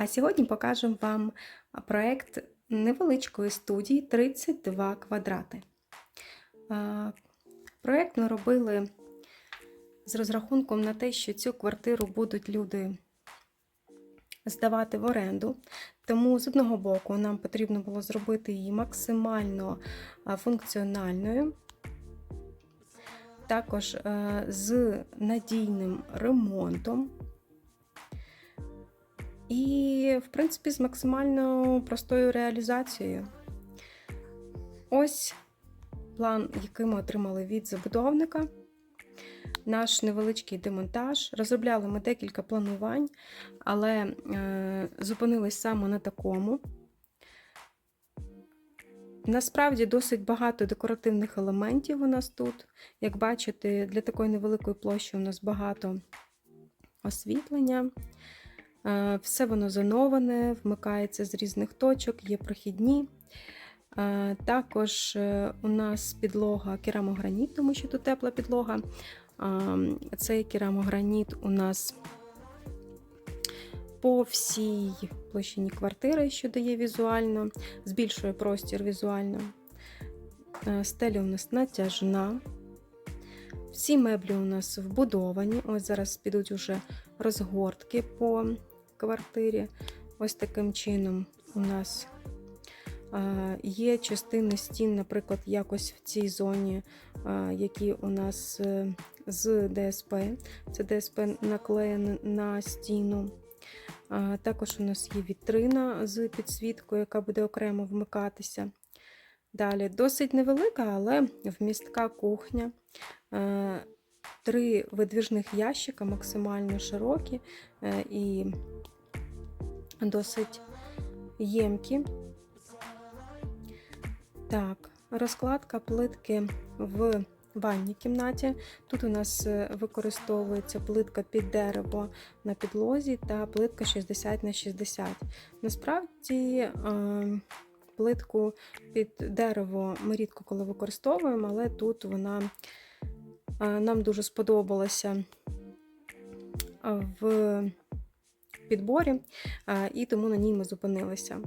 А сьогодні покажемо вам проєкт невеличкої студії 32 квадрати. А, Проєкт ми робили з розрахунком на те, що цю квартиру будуть люди здавати в оренду. Тому з одного боку нам потрібно було зробити її максимально функціональною. Також е, з надійним ремонтом. І, в принципі, з максимально простою реалізацією. Ось план, який ми отримали від забудовника. Наш невеличкий демонтаж. Розробляли ми декілька планувань, але е, зупинились саме на такому. Насправді досить багато декоративних елементів у нас тут. Як бачите, для такої невеликої площі у нас багато освітлення. Е, Все воно зоноване, вмикається з різних точок, є прохідні. Е, Також е, у нас підлога керамограніт, тому що тут тепла підлога. Цей керамограніт у нас по всій площині квартири, що дає візуально, збільшує простір візуально. Стеля у нас натяжна. Всі меблі у нас вбудовані. Ось зараз підуть уже розгортки по квартирі. Ось таким чином у нас є частини стін, наприклад, якось в цій зоні, які у нас е, з ДСП. Це ДСП наклеєне на стіну. Також у нас є вітрина з підсвіткою, яка буде окремо вмикатися. Далі досить невелика, але вмістка кухня. Три видвіжних ящика, максимально широкі е, і досить ємкі. Так, розкладка плитки в ванній кімнаті. Тут у нас е, використовується плитка під дерево на підлозі та плитка 60 на 60. Насправді, е, плитку під дерево ми рідко коли використовуємо, але тут вона е, нам дуже сподобалася в підборі, е, і тому на ній ми зупинилися.